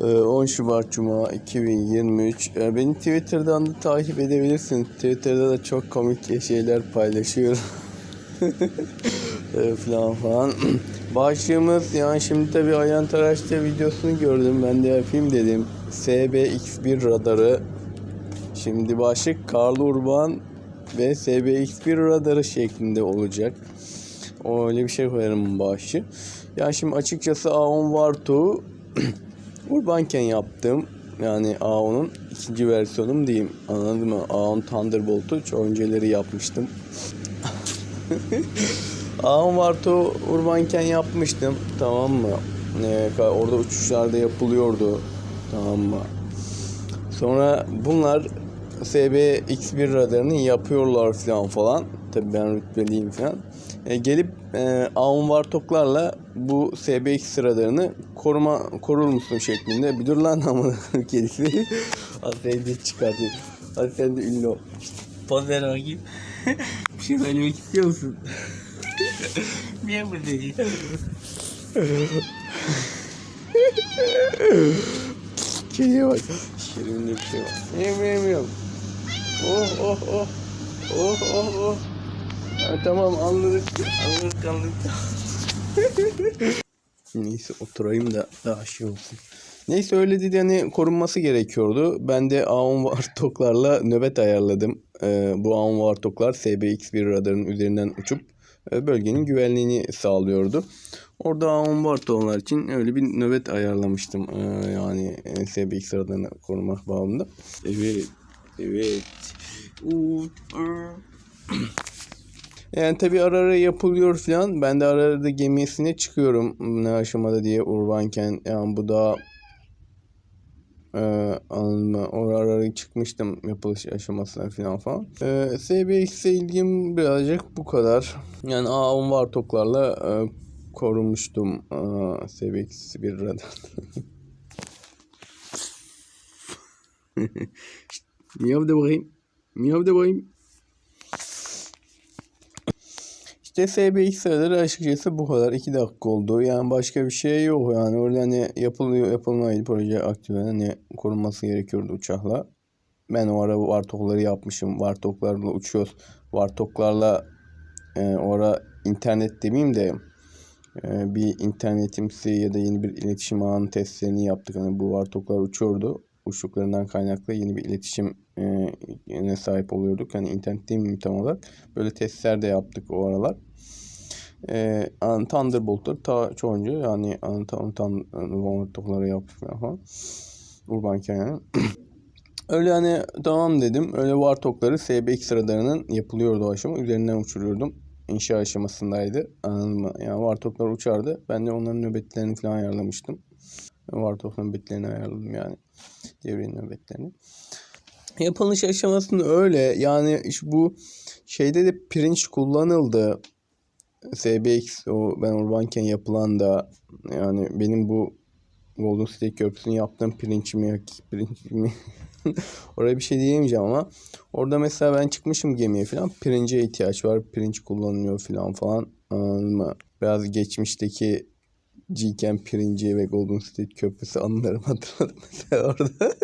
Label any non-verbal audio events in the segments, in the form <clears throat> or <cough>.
Ee, 10 Şubat Cuma 2023. Ee, Beni Twitter'dan da takip edebilirsin. Twitter'da da çok komik şeyler paylaşıyorum. <laughs> Ee, falan falan. <clears throat> Başlığımız yani şimdi tabii Ayhan Taraş'ta videosunu gördüm. Ben de yapayım dedim. SBX1 radarı. Şimdi başlık Karl Urban ve SBX1 radarı şeklinde olacak. O öyle bir şey koyarım başı. Ya şimdi açıkçası A10 Varto <clears throat> Urbanken yaptım. Yani A10'un ikinci versiyonum diyeyim. Anladın mı? A10 Thunderbolt'u çok önceleri yapmıştım. <laughs> A10 Varto Urbanken yapmıştım. Tamam mı? Ee, orada uçuşlarda yapılıyordu. Tamam mı? Sonra bunlar SBX1 radarını yapıyorlar falan falan. Tabii ben rütbeliyim falan. E, gelip e, A10 Vartoklarla bu SBX radarını koruma korur musun şeklinde. Bir dur lan ama kedisi. <laughs> Hadi çıkartayım. Hadi sen de ünlü ol. Poz ver bakayım. bir şey söylemek istiyor musun? Niye bu dedi? Kediye bak. Şirin bir şey var. Yemiyorum. Oh oh oh. Oh oh oh. Ha, tamam anladık. Anladık anladık. <laughs> Neyse oturayım da daha şey olsun. Neyse öyle dedi hani korunması gerekiyordu. Ben de A10 Vartoklarla nöbet ayarladım. Ee, bu A10 Vartoklar SBX1 radarın üzerinden uçup e, bölgenin güvenliğini sağlıyordu. Orada A10 Vartoklar için öyle bir nöbet ayarlamıştım. Ee, yani e, SBX radarını korumak bağımında. Evet. Evet. Yani tabii ara ara yapılıyor falan. Ben de ara ara da gemisine çıkıyorum. Ne aşamada diye urbanken. Yani bu da e? O ara ara çıkmıştım yapılış aşamasına falan falan. E, SBX'e ilgim birazcık bu kadar. Yani A10 Vartoklarla e, korumuştum e, SBX bir radar. <laughs> <laughs> Miyav de bakayım. Miyav de bakayım. İşte SBX sıraları açıkçası bu kadar. 2 dakika oldu. Yani başka bir şey yok. Yani orada ne yapılıyor yapılmaydı proje aktiflerine ne korunması gerekiyordu uçakla. Ben o ara Vartokları yapmışım. Vartoklarla uçuyoruz. Vartoklarla e, o ara internet demeyeyim de e, bir internetimsi ya da yeni bir iletişim ağının testlerini yaptık. Hani bu Vartoklar uçuyordu. Uçtuklarından kaynaklı yeni bir iletişim e, sahip oluyorduk. Hani internet değil mi tam olarak. Böyle testler de yaptık o aralar. E, Thunderbolt'ları ta çoğunca yani Thunderbolt'ları yaptık falan. Urbanken yani. <clears throat> Öyle hani tamam dedim. Öyle SBX radarının yapılıyordu o aşama. Üzerinden uçuruyordum. İnşa aşamasındaydı. Anladın mı? Yani Warthog'lar uçardı. Ben de onların nöbetlerini falan ayarlamıştım. Warthog nöbetlerini ayarladım yani. Devrenin nöbetlerini. Yapılış aşamasında öyle. Yani işte bu şeyde de pirinç kullanıldı. SBX o ben urbanken yapılan da yani benim bu Golden State Köprüsü'nü yaptığım pirinçimi pirinçimi <laughs> oraya bir şey diyemeyeceğim ama orada mesela ben çıkmışım gemiye falan pirince ihtiyaç var. Pirinç kullanılıyor falan falan. Anladın? Biraz geçmişteki G-Cam pirinci ve Golden State Köprüsü anılarımı hatırladım mesela orada.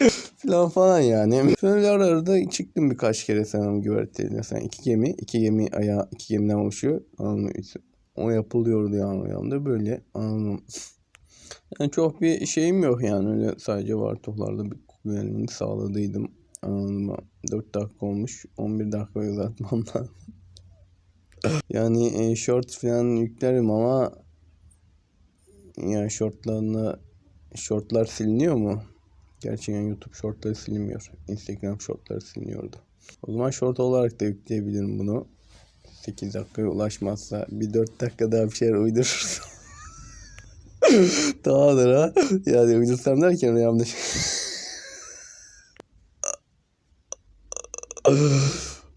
<laughs> falan falan yani. Şöyle ara arada çıktım birkaç kere sanırım güverteyle. Sen iki gemi, iki gemi ayağı, iki gemiden oluşuyor. Anladın O yapılıyordu yani o böyle. Anladın Yani çok bir şeyim yok yani öyle sadece vartoklarda bir güvenliğini sağladıydım. Anladın mı? 4 dakika olmuş. 11 dakika uzatmam lazım. <laughs> yani e, short falan yüklerim ama yani shortlarına shortlar siliniyor mu? Gerçekten YouTube shortları silinmiyor. Instagram shortları siliniyordu. O zaman short olarak da yükleyebilirim bunu. 8 dakikaya ulaşmazsa bir 4 dakika daha bir şeyler uydurursam. <laughs> Tamamdır ha. Yani uydursam derken yanlış. <laughs>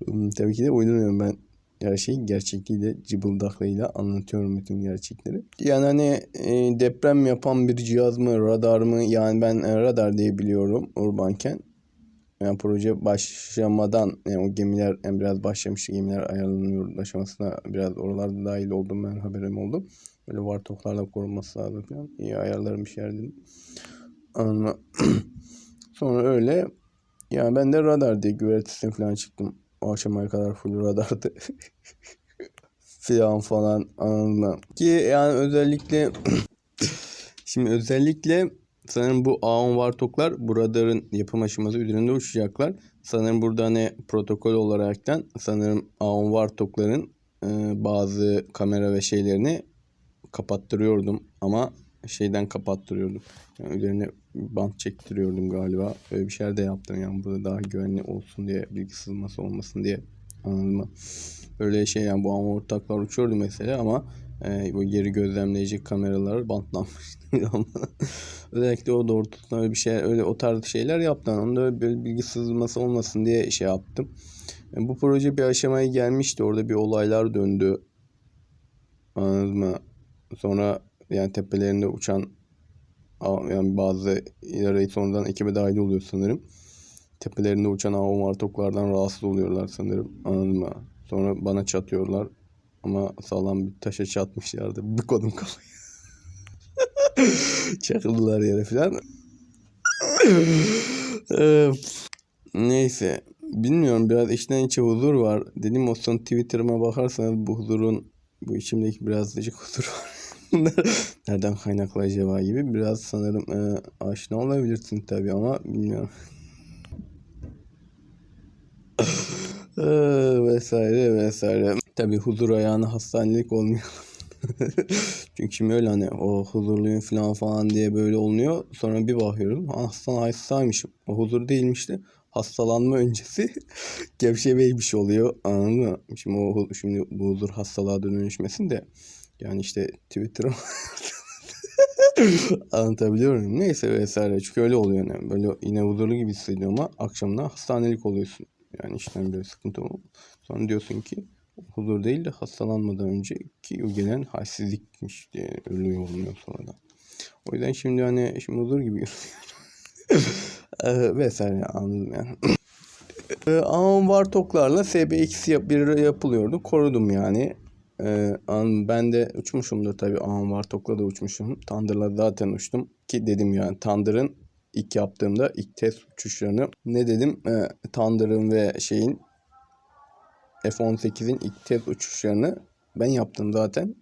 Hmm, Tabii ki de uydurmuyorum ben. Her şeyi gerçekliğiyle, cıbıldaklığıyla anlatıyorum bütün gerçekleri. Yani hani e, deprem yapan bir cihaz mı, radar mı? Yani ben e, radar diye biliyorum urbanken. Yani proje başlamadan yani o gemiler yani biraz başlamış gemiler ayarlanıyor aşamasına biraz oralarda dahil oldum ben haberim oldu. Böyle vartoklarla korunması lazım falan. İyi ayarlarım bir şeyler dedim. Sonra öyle yani ben de radar diye güvertesine falan çıktım. O aşamaya kadar full radardı. <laughs> falan anladın mı? Ki yani özellikle <clears throat> şimdi özellikle sanırım bu A10 Vartoklar bu radarın yapım aşaması üzerinde uçacaklar. Sanırım burada hani protokol olaraktan sanırım A10 Vartokların e, bazı kamera ve şeylerini kapattırıyordum ama şeyden kapattırıyordum. Yani üzerine bant çektiriyordum galiba. Öyle bir şeyler de yaptım yani burada daha güvenli olsun diye bilgi sızması olmasın diye anladın mı? Öyle şey yani bu ama ortaklar uçuyordu mesela ama e, bu geri gözlemleyici kameralar bantlanmıştı. <laughs> Özellikle o doğrultusunda öyle bir şey öyle o tarz şeyler yaptım. Onda böyle bilgi sızması olmasın diye şey yaptım. E, bu proje bir aşamaya gelmişti. Orada bir olaylar döndü. Anladın mı? Sonra yani tepelerinde uçan yani bazı sonradan ekibe dahil oluyor sanırım. Tepelerinde uçan avom vartoklardan rahatsız oluyorlar sanırım. Anladın mı? Sonra bana çatıyorlar. Ama sağlam bir taşa çatmışlardı. <laughs> Bir kodum kafayı. <laughs> Çakıldılar yere falan. <laughs> Neyse. Bilmiyorum biraz içten içe huzur var. Dedim o son Twitter'ıma bakarsanız bu huzurun bu içimdeki birazcık huzur var. <laughs> Nereden kaynaklı acaba gibi biraz sanırım e, aşina olabilirsin tabii ama bilmiyorum. <laughs> Eee, vesaire vesaire. Tabii huzur ayağına hastanelik olmuyor. <laughs> Çünkü şimdi öyle hani o huzurluyum falan falan diye böyle olunuyor. Sonra bir bakıyorum hastan hastaymışım. O huzur değilmiş de hastalanma öncesi gevşe beymiş oluyor. Anladın mı? Şimdi o şimdi bu huzur hastalığa dönüşmesin de yani işte Twitter'a <laughs> anlatabiliyor muyum? Neyse vesaire. Çünkü öyle oluyor yani. Böyle yine huzurlu gibi hissediyorum ama akşamdan hastanelik oluyorsun. Yani işten böyle sıkıntı oluyor. Sonra diyorsun ki huzur değil de hastalanmadan önceki o gelen halsizlikmiş diye ölüyor oluyor sonradan. O yüzden şimdi hani şimdi huzur gibi Eee, <laughs> vesaire anladım yani. Eee, Ama Vartoklarla SBX yap bir yapılıyordu. Korudum yani. Eee, an- ben de uçmuşumdur tabii. Ağam Vartok'la da uçmuşum. Thunder'la zaten uçtum. Ki dedim yani Thunder'ın ilk yaptığımda ilk test uçuşlarını ne dedim? Eee Thunder'ın ve şeyin F-18'in ilk test uçuşlarını ben yaptım zaten.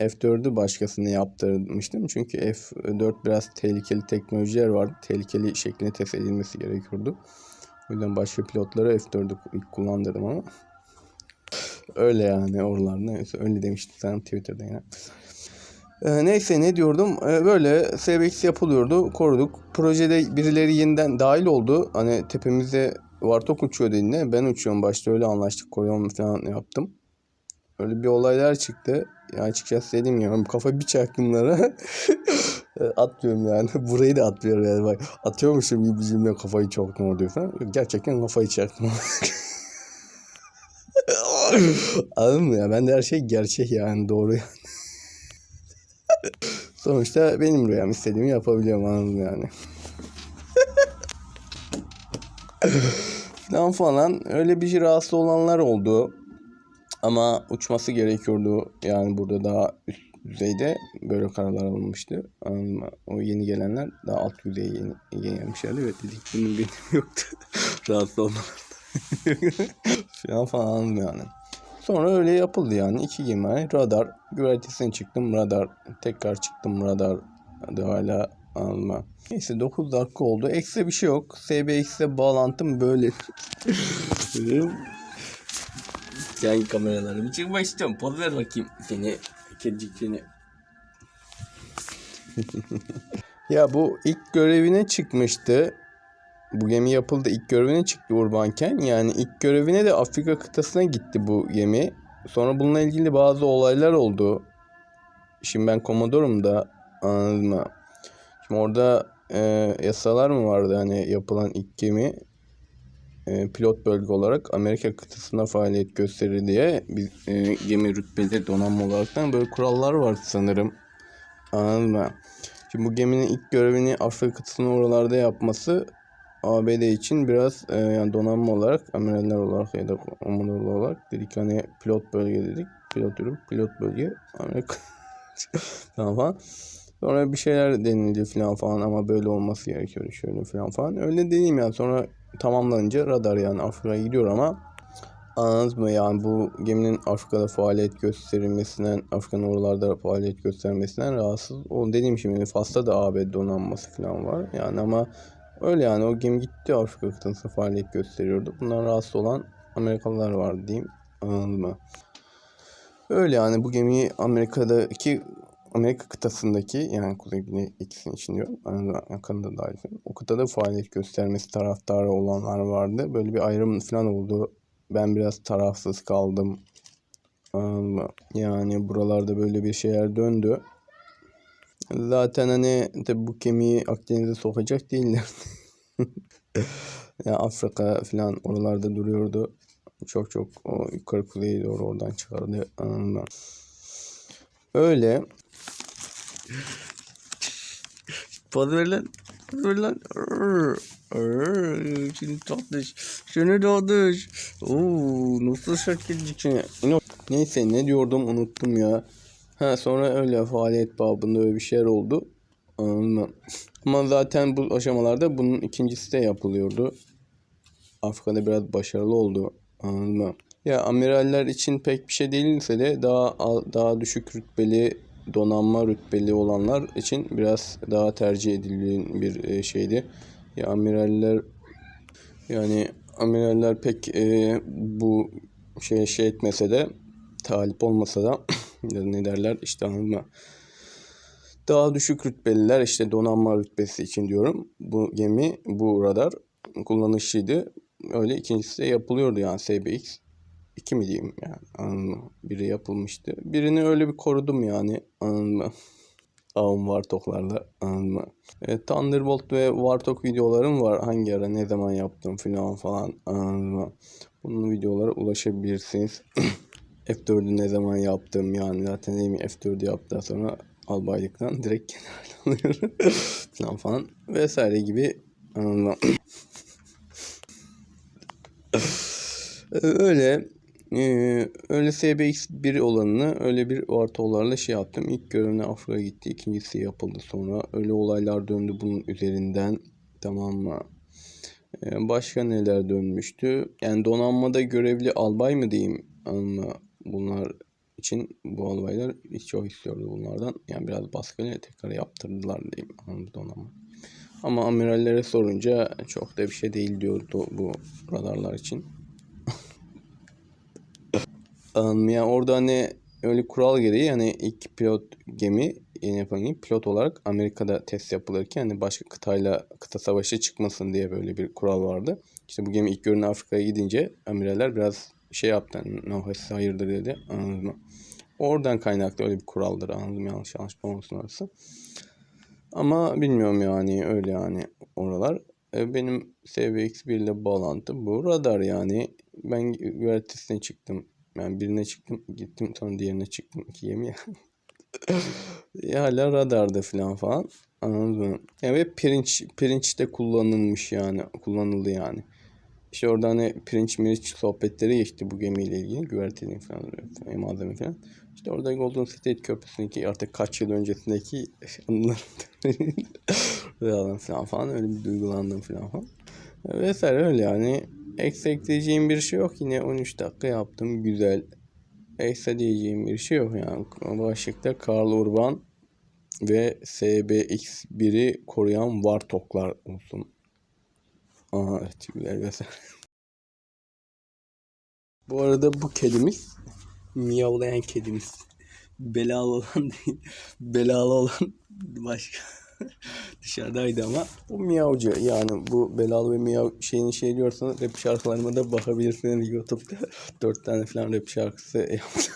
F4'ü başkasına yaptırmıştım. Çünkü F4 biraz tehlikeli teknolojiler vardı. Tehlikeli şeklinde test edilmesi gerekiyordu. O yüzden başka pilotlara F4'ü ilk kullandırdım ama. Öyle yani oralar neyse öyle demiştim sen Twitter'da yine. Ee, neyse ne diyordum Ee, böyle SBX yapılıyordu koruduk. Projede birileri yeniden dahil oldu. Hani tepemizde Vartok uçuyor dediğinde ben uçuyorum başta öyle anlaştık koruyorum falan yaptım. Öyle bir olaylar çıktı. Ya açıkçası dedim ya kafa bir çaktımlara <laughs> atmıyorum yani. <laughs> Burayı da atmıyorum yani bak. Atıyormuşum gibi bir cümle kafayı çok ne oluyor falan. Gerçekten kafayı çaktım. <laughs> <laughs> Anladın mı ya? Ben de her şey gerçek yani doğru yani. <laughs> Sonuçta benim rüyam istediğimi yapabiliyorum anladın yani. <laughs> falan falan öyle bir şey rahatsız olanlar oldu. Ama uçması gerekiyordu. Yani burada daha üst düzeyde böyle kararlar alınmıştı. Ama o yeni gelenler daha alt düzeye yeni, yeni gelmişlerdi. Evet dedik bunun benim yoktu. Rahatsız olmalarında. falan falan yani. Sonra öyle yapıldı yani. iki gemi yani. radar. Güvertesine çıktım radar. Tekrar çıktım radar. Hadi hala anlama. Neyse 9 dakika oldu. Ekstra bir şey yok. SBX'e bağlantım böyle. <laughs> Hangi kameralarımı çıkmak istiyorum. Poz ver bakayım seni. Kedicik seni. <laughs> Ya bu ilk görevine çıkmıştı. Bu gemi yapıldı. İlk görevine çıktı Urbanken. Yani ilk görevine de Afrika kıtasına gitti bu gemi. Sonra bununla ilgili bazı olaylar oldu. Şimdi ben Commodor'um da anladın mı? Şimdi orada e, yasalar mı vardı hani yapılan ilk gemi e, pilot bölge olarak Amerika kıtasında faaliyet gösterir diye biz e, gemi rütbeli donanma olaraktan böyle kurallar var sanırım. Anladın mı? Şimdi bu geminin ilk görevini Afrika kıtasının oralarda yapması ABD için biraz e, yani donanma olarak, amiraller olarak ya da komutanlar olarak dedik hani pilot bölge dedik. Pilot ürün, pilot bölge, Amerika <laughs> falan falan. Sonra bir şeyler denildi falan falan ama böyle olması gerekiyor şöyle falan falan. Öyle dediğim ya sonra tamamlanınca radar yani Afrika'ya gidiyor ama anladınız mı yani bu geminin Afrika'da faaliyet gösterilmesinden Afrika'nın oralarda faaliyet göstermesinden rahatsız. O dediğim şimdi Fas'ta da AB donanması falan var yani ama öyle yani o gemi gitti Afrika kıtasında faaliyet gösteriyordu. Bundan rahatsız olan Amerikalılar vardı diyeyim anladın mı? Öyle yani bu gemiyi Amerika'daki Amerika kıtasındaki yani Kuzey Güney ikisinin için diyorum. Anadolu Kanada dahil. O kıtada faaliyet göstermesi taraftarı olanlar vardı. Böyle bir ayrım falan oldu. Ben biraz tarafsız kaldım. Anladın mı? Yani buralarda böyle bir şeyler döndü. Zaten hani tabi bu gemiyi Akdeniz'e sokacak değiller. <laughs> ya Afrika falan oralarda duruyordu. Çok çok o yukarı kuzeye doğru oradan çıkardı. Mı? Öyle. Poz ver lan. Poz ver lan. Arr, Şimdi tatlış. Şunu tatlış. Oo, nasıl. Ne- Neyse ne diyordum unuttum ya. Ha sonra öyle faaliyet babında öyle bir şeyler oldu. Anladın? Ama zaten bu aşamalarda bunun ikincisi de yapılıyordu. Afrika'da biraz başarılı oldu. Anladın? Ya amiraller için pek bir şey değilse de daha daha düşük rütbeli donanma rütbeli olanlar için biraz daha tercih edilen bir e, şeydi. Ya amiraller yani amiraller pek e, bu şey şey etmese de talip olmasa da ya ne derler işte anladın mı? Daha düşük rütbeliler işte donanma rütbesi için diyorum. Bu gemi, bu radar kullanışlıydı. Öyle ikincisi de yapılıyordu yani SBX. 2 mi diyeyim yani anladın? Biri yapılmıştı. Birini öyle bir korudum yani anladın mı? Ağım Vartoklarla anladın? E, Thunderbolt ve Vartok videolarım var. Hangi ara ne zaman yaptım falan falan anladın? Bunun videolara ulaşabilirsiniz. <clears throat> F4'ü ne zaman yaptım yani zaten değil mi F4'ü yaptıktan sonra albaylıktan direkt kenara <laughs> alıyorum falan falan vesaire gibi anladın mı? öyle ee, öyle SBX 1 olanını öyle bir vartolarla şey yaptım. İlk görevine Afrika gitti. ikincisi yapıldı sonra. Öyle olaylar döndü bunun üzerinden. Tamam mı? Ee, başka neler dönmüştü? Yani donanmada görevli albay mı diyeyim? Ama bunlar için bu albaylar hiç çok istiyordu bunlardan. Yani biraz baskıyla tekrar yaptırdılar diyeyim. Anladın donanma. Ama amirallere sorunca çok da bir şey değil diyordu bu radarlar için. <laughs> Anladım. Yani orada hani öyle kural gereği hani ilk pilot gemi yeni gemi pilot olarak Amerika'da test yapılırken hani başka kıtayla kıta savaşı çıkmasın diye böyle bir kural vardı. İşte bu gemi ilk görünen Afrika'ya gidince amiraller biraz şey yaptı. Hani, no, siz hayırdır dedi. Anladın mı? Oradan kaynaklı öyle bir kuraldır. Anladım yanlış yanlış olmasın orası. Ama bilmiyorum yani öyle yani oralar. E, Benim SVX1 ile bağlantı bu. Radar yani. Ben güvertesine çıktım. Yani birine çıktım gittim sonra diğerine çıktım. iki gemi. <laughs> ya hala radarda falan falan. Anladın mı? Yani pirinç, pirinç de kullanılmış yani. Kullanıldı yani. İşte orada hani pirinç miriç sohbetleri geçti bu gemiyle ilgili. Güvertenin falan, malzeme falan. İşte orada Golden State Köprüsü'ndeki artık kaç yıl öncesindeki <laughs> anılarım falan falan öyle bir duygulandım falan falan. Vesaire öyle yani. Eksik diyeceğim bir şey yok. Yine 13 dakika yaptım. Güzel. Ekstra diyeceğim bir şey yok yani. Başlıkta Karl Urban ve SBX1'i koruyan Vartoklar olsun. Aha güzel vesaire. Bu arada bu kedimiz miyavlayan kedimiz. Belalı olan değil. Belalı olan başka. <laughs> Dışarıdaydı ama bu miyavcı yani bu belalı ve miyav şeyini şey diyorsanız rap şarkılarıma da bakabilirsiniz YouTube'da. <laughs> Dört tane falan rap şarkısı yaptım.